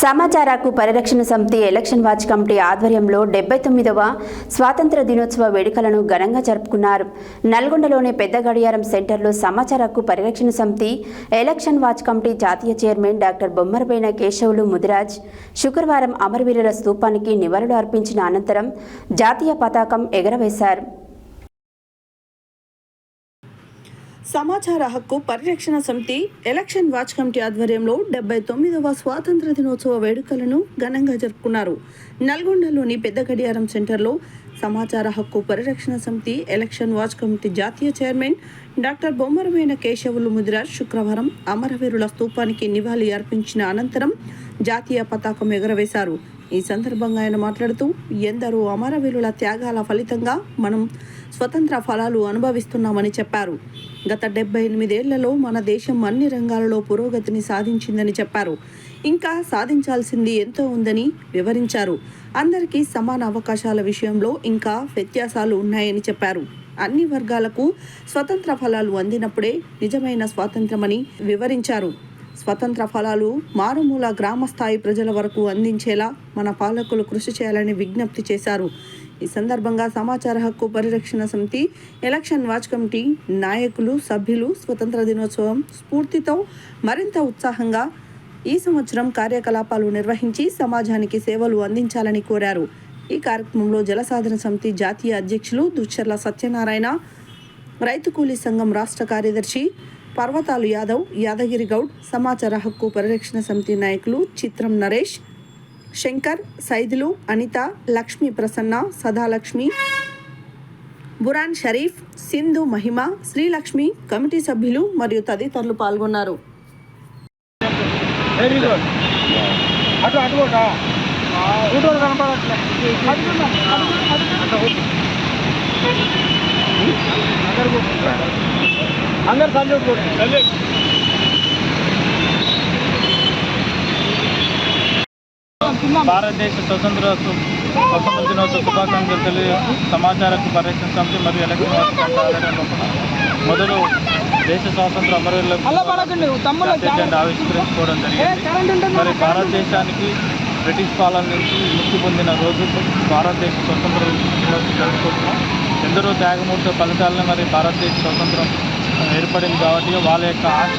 సమాచార హక్కు పరిరక్షణ సమితి ఎలక్షన్ వాచ్ కమిటీ ఆధ్వర్యంలో డెబ్బై తొమ్మిదవ స్వాతంత్ర దినోత్సవ వేడుకలను ఘనంగా జరుపుకున్నారు. నల్గొండలోని పెద్ద గడియారం సెంటర్లో సమాచార హక్కు పరిరక్షణ సమితి ఎలక్షన్ వాచ్ కమిటీ జాతీయ చైర్మన్ డాక్టర్ బొమ్మరబైన కేశవులు ముదిరాజ్ శుక్రవారం అమరవీరుల స్తూపానికి నివాళులు అర్పించిన అనంతరం జాతీయ పతాకం ఎగరవేశారు. సమాచార హక్కు పరిరక్షణ సమితి ఎలక్షన్ వాచ్ కమిటీ ఆధ్వర్యంలో డెబ్బై తొమ్మిదవ స్వాతంత్ర దినోత్సవ వేడుకలను ఘనంగా జరుపుకున్నారు. నల్గొండలోని పెద్ద గడియారం సెంటర్లో సమాచార హక్కు పరిరక్షణ సమితి ఎలక్షన్ వాచ్ కమిటీ జాతీయ చైర్మన్ డాక్టర్ బొమ్మరమైన కేశవులు ముదిరాజ్ శుక్రవారం అమరవీరుల స్తూపానికి నివాళి అర్పించిన అనంతరం జాతీయ పతాకం ఎగురవేశారు. ఈ సందర్భంగా ఆయన మాట్లాడుతూ ఎందరో అమరవీరుల త్యాగాల ఫలితంగా మనం స్వతంత్ర ఫలాలు అనుభవిస్తున్నామని చెప్పారు. గత డెబ్బై ఎనిమిదేళ్ళలో మన దేశం అన్ని రంగాలలో పురోగతిని సాధించిందని చెప్పారు. ఇంకా సాధించాల్సింది ఎంతో ఉందని వివరించారు. అందరికీ సమాన అవకాశాల విషయంలో ఇంకా వ్యత్యాసాలు ఉన్నాయని చెప్పారు. అన్ని వర్గాలకు స్వతంత్ర ఫలాలు అందినప్పుడే నిజమైన స్వాతంత్రమని వివరించారు. స్వతంత్ర ఫలాలు మారుమూల గ్రామ స్థాయి ప్రజల వరకు అందించేలా మన పాలకులు కృషి చేయాలని విజ్ఞప్తి చేశారు. ఈ సందర్భంగా సమాచార హక్కు పరిరక్షణ సమితి ఎలక్షన్ వాచ్ కమిటీ నాయకులు సభ్యులు స్వతంత్ర దినోత్సవం స్ఫూర్తితో మరింత ఉత్సాహంగా ఈ సంవత్సరం కార్యకలాపాలు నిర్వహించి సమాజానికి సేవలు అందించాలని కోరారు. ఈ కార్యక్రమంలో జలసాధన సమితి జాతీయ అధ్యక్షులు దుచ్చర్ల సత్యనారాయణ రైతు కూలీ సంఘం రాష్ట్ర కార్యదర్శి పర్వతాలు యాదవ్ యాదగిరి గౌడ్ సమాచార హక్కు పరిరక్షణ సమితి నాయకులు చిత్రం నరేష్ శంకర్ సైదులు అనిత లక్ష్మీ ప్రసన్న సదాలక్ష్మి బురాన్ షరీఫ్ సింధు మహిమ శ్రీలక్ష్మి కమిటీ సభ్యులు మరియు తదితరులు పాల్గొన్నారు. అటు అటు కూడా ఇటు కనపడట్లే అందరు సల్యూట్ కొట్టు భారతదేశ స్వతంత్ర సు- స్వతంత్ర దినోత్సవ శుభాకాంక్షలు తెలియజేస్తూ సమాచార పరిరక్షణ సమితి మరియు ఎలక్షన్ మొదలు దేశ స్వాతంత్ర అమరులకు ఆవిష్కరించుకోవడం జరిగింది మరి భారతదేశానికి బ్రిటిష్ పాలన నుంచి ముక్తి పొందిన రోజు భారతదేశ స్వతంత్ర దినోత్సవం జరుపుకుంటున్నాం ఎందరో త్యాగమూర్త ఫలితాలను మరి భారతదేశ స్వతంత్రం ఏర్పడింది కాబట్టి వాళ్ళ యొక్క ఆశ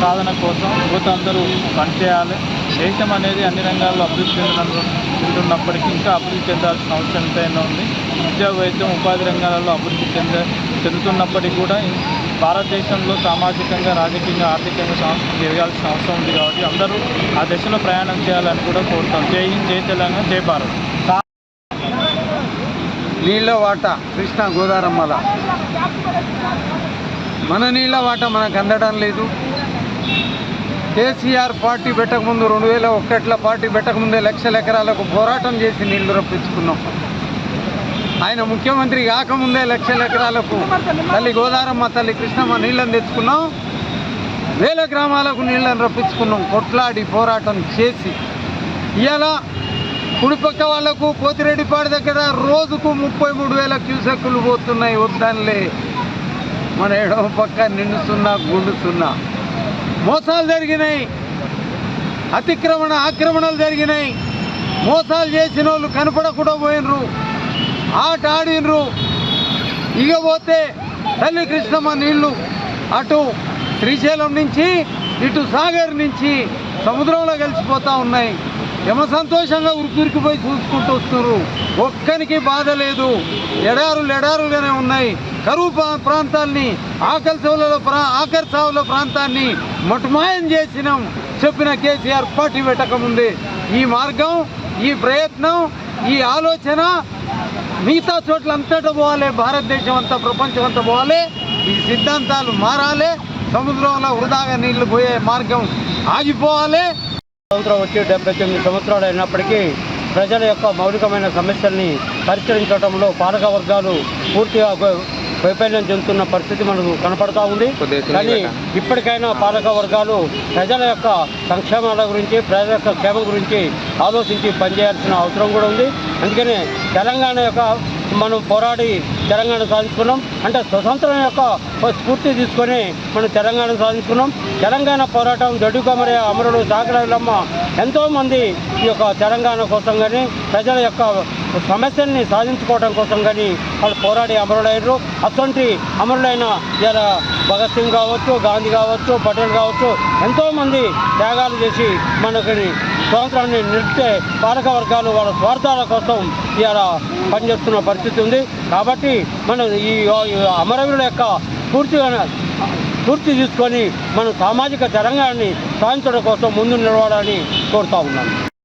సాధన కోసం యువత అందరూ పనిచేయాలి. దేశం అనేది అన్ని రంగాల్లో అభివృద్ధి చెందిన చెందుతున్నప్పటికీ ఇంకా అభివృద్ధి చెందాల్సిన అవసరం ఎంతైనా ఉంది. విద్యా వైద్యం ఉపాధి రంగాలలో అభివృద్ధి చెంద చెందుతున్నప్పటికీ కూడా భారతదేశంలో సామాజికంగా రాజకీయంగా ఆర్థికంగా సంస్కృతి ఎదగాల్సిన అవసరం ఉంది కాబట్టి అందరూ ఆ దశలో ప్రయాణం చేయాలని కూడా కోరుతాం. జై హింద్ జై తెలంగాణ జై భారత్. నీళ్ళ వాట కృష్ణ గోదారమ్మల మన నీళ్ళ వాట మనకు అందడం లేదు. కేసీఆర్ పార్టీ పెట్టకముందు రెండు వేల ఒకటిలో పార్టీ పెట్టకముందే లక్షల ఎకరాలకు పోరాటం చేసి నీళ్ళు రప్పించుకున్నాం. ఆయన ముఖ్యమంత్రి కాకముందే లక్షల ఎకరాలకు తల్లి గోదారమ్మ తల్లి కృష్ణమ్మ నీళ్ళని తెచ్చుకున్నాం. వేల గ్రామాలకు నీళ్ళని రప్పించుకున్నాం. కొట్లాడి పోరాటం చేసి. ఇలా కుడిపక్క వాళ్ళకు పోతిరెడ్డిపాడు దగ్గర రోజుకు ముప్పై మూడు వేల క్యూసెక్కులు పోతున్నాయి వద్దనిలే మన ఎడమ పక్క నిండుతున్నా గుండుతున్నా మోసాలు జరిగినాయి. అతిక్రమణ ఆక్రమణలు జరిగినాయి. మోసాలు చేసిన వాళ్ళు కనపడకుండా పోయినరు. ఆట ఆడినరు. ఇక పోతే తల్లి కృష్ణమ్మ నీళ్ళు అటు శ్రీశైలం నుంచి ఇటు సాగర్ నుంచి సముద్రంలో కలిసిపోతూ ఉన్నాయి. యమ సంతోషంగా ఉరికురికిపోయి చూసుకుంటూ వస్తున్నారు. ఒక్కనికి బాధ లేదు. ఎడారులు ఎడారులుగానే ఉన్నాయి. కరువు ప్రా- ప్రాంతాల్ని ఆకలి సేవలలో ప్రా ఆఖరి సావుల ప్రాంతాన్ని మటుమాయం చేసినాం చెప్పిన కేసీఆర్ పార్టీ పెట్టకముందే ఈ మార్గం ఈ ప్రయత్నం ఈ ఆలోచన మిగతా చోట్ల అంతటా పోవాలి. భారతదేశం అంతా ప్రపంచం అంతా పోవాలి. ఈ సిద్ధాంతాలు మారాలి. సముద్రంలో వృధాగా నీళ్ళు పోయే మార్గం ఆగిపోవాలి. స్వతంత్రం వచ్చి డెబ్బై తొమ్మిది సంవత్సరాలు అయినప్పటికీ ప్రజల యొక్క మౌలికమైన సమస్యల్ని పరిష్కరించడంలో పాలక వర్గాలు పూర్తిగా వైఫల్యం చెందుతున్న పరిస్థితి మనకు కనపడతా ఉంది. కానీ ఇప్పటికైనా పాలక వర్గాలు ప్రజల యొక్క సంక్షేమాల గురించి ప్రజల యొక్క క్షేమం గురించి ఆలోచించి పనిచేయాల్సిన అవసరం కూడా ఉంది. అందుకనే తెలంగాణ యొక్క మనం పోరాడి తెలంగాణ సాధించుకున్నాం. అంటే స్వతంత్రం యొక్క స్ఫూర్తి తీసుకొని మనం తెలంగాణ సాధించుకున్నాం. తెలంగాణ పోరాటం దొడ్డుకొమరే అమరుడు సాగరమ్మ ఎంతోమంది ఈ యొక్క తెలంగాణ కోసం కానీ ప్రజల యొక్క సమస్యల్ని సాధించుకోవడం కోసం కానీ వాళ్ళు పోరాడి అమరులయ్యారు అటువంటి అమరులైన ఇలా భగత్ సింగ్ కావచ్చు గాంధీ కావచ్చు పటేల్ కావచ్చు ఎంతోమంది త్యాగాలు చేసి మనకి స్వాతంత్రాన్ని నిలిచే పాలక వర్గాలు వాళ్ళ స్వార్థాల కోసం ఇలా పనిచేస్తున్న పరిస్థితి ఉంది. కాబట్టి మనం ఈ ఈ అమరవీరుల యొక్క పూర్తిగా పూర్తి తీసుకొని మనం సామాజిక తెలంగాణని సాధించడం కోసం ముందు నిలవాలని కోరుతా ఉన్నాను.